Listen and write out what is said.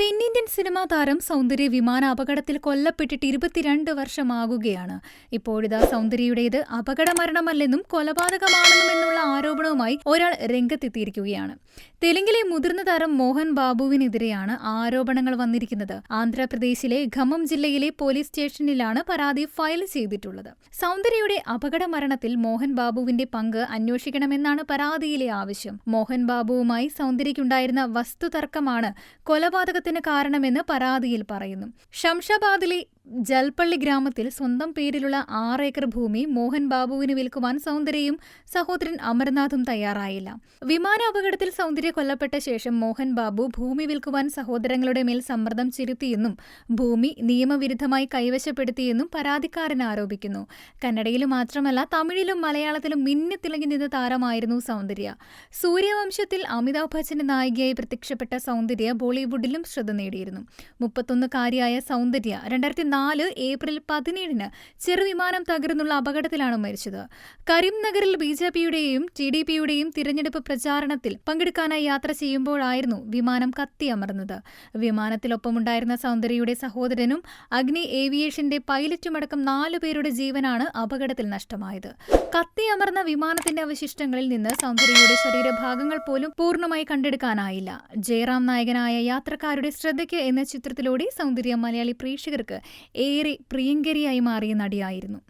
തെന്നിന്ത്യൻ സിനിമാ താരം സൗന്ദര്യ വിമാന അപകടത്തിൽ കൊല്ലപ്പെട്ടിട്ട് ഇരുപത്തിരണ്ട് വർഷമാകുകയാണ്. ഇപ്പോഴിതാ സൗന്ദര്യയുടേത് അപകട മരണമല്ലെന്നും കൊലപാതകമാണെന്നും എന്നുള്ള ആരോപണവുമായി ഒരാൾ രംഗത്തെത്തിയിരിക്കുകയാണ്. തെലുങ്കിലെ മുതിർന്ന താരം മോഹൻ ബാബുവിനെതിരെയാണ് ആരോപണങ്ങൾ വന്നിരിക്കുന്നത്. ആന്ധ്രാപ്രദേശിലെ ഖമ്മം ജില്ലയിലെ പോലീസ് സ്റ്റേഷനിലാണ് പരാതി ഫയൽ ചെയ്തിട്ടുള്ളത്. സൗന്ദര്യയുടെ അപകട മരണത്തിൽ മോഹൻ ബാബുവിന്റെ പങ്ക് അന്വേഷിക്കണമെന്നാണ് പരാതിയിലെ ആവശ്യം. മോഹൻ ബാബുവുമായി സൗന്ദര്യയ്ക്കുണ്ടായിരുന്ന വസ്തുതർക്കമാണ് കൊലപാതകത്തിന് കാരണമെന്ന് പരാതിയിൽ പറയുന്നു. ശംഷാബാദിലെ ജൽപ്പള്ളി ഗ്രാമത്തിൽ സ്വന്തം പേരിലുള്ള ആറ് ഏക്കർ ഭൂമി മോഹൻ ബാബുവിന് വിൽക്കുവാൻ സൗന്ദര്യയും സഹോദരൻ അമർനാഥും തയ്യാറായില്ല. വിമാന അപകടത്തിൽ സൗന്ദര്യ കൊല്ലപ്പെട്ട ശേഷം മോഹൻ ബാബു ഭൂമി വിൽക്കുവാൻ സഹോദരങ്ങളുടെ മേൽ സമ്മർദ്ദം ചെലുത്തിയെന്നും ഭൂമി നിയമവിരുദ്ധമായി കൈവശപ്പെടുത്തിയെന്നും പരാതിക്കാരൻ ആരോപിക്കുന്നു. കന്നഡയിൽ മാത്രമല്ല തമിഴിലും മലയാളത്തിലും മിന്നിത്തിളങ്ങി നിന്ന താരമായിരുന്നു സൗന്ദര്യ. സൂര്യവംശത്തിൽ അമിതാഭ് ബച്ചന്റെ നായികയായി പ്രത്യക്ഷപ്പെട്ട സൗന്ദര്യ ബോളിവുഡിലും ശ്രദ്ധ നേടിയിരുന്നു. മുപ്പത്തൊന്നുകാരിയായ സൗന്ദര്യ രണ്ടായിരത്തി നാല് ഏപ്രിൽ പതിനേഴിന് ചെറുവിമാനം തകർന്നുള്ള അപകടത്തിലാണ് മരിച്ചത്. കരീംനഗറിൽ ബി ജെ പിയുടെയും ടി ഡി പിയുടെയും തിരഞ്ഞെടുപ്പ് പ്രചാരണത്തിൽ പങ്കെടുക്കാനായി യാത്ര ചെയ്യുമ്പോഴായിരുന്നു വിമാനം കത്തിയമർന്നത്. വിമാനത്തിലൊപ്പമുണ്ടായിരുന്ന സൗന്ദര്യയുടെ സഹോദരനും അഗ്നി ഏവിയേഷന്റെ പൈലറ്റുമടക്കം നാലു പേരുടെ ജീവനാണ് അപകടത്തിൽ നഷ്ടമായത്. കത്തിയമർന്ന വിമാനത്തിന്റെ അവശിഷ്ടങ്ങളിൽ നിന്ന് സൗന്ദര്യയുടെ ശരീരഭാഗങ്ങൾ പോലും പൂർണമായി കണ്ടെടുക്കാനായില്ല. ജയറാം നായകനായ യാത്രക്കാരുടെ ശ്രദ്ധയ്ക്ക് എന്ന ചിത്രത്തിലൂടെ സൗന്ദര്യ മലയാളി പ്രേക്ഷകർക്ക് ഏറെ പ്രിയങ്കരിയായി മാറിയ നടിയായിരുന്നു.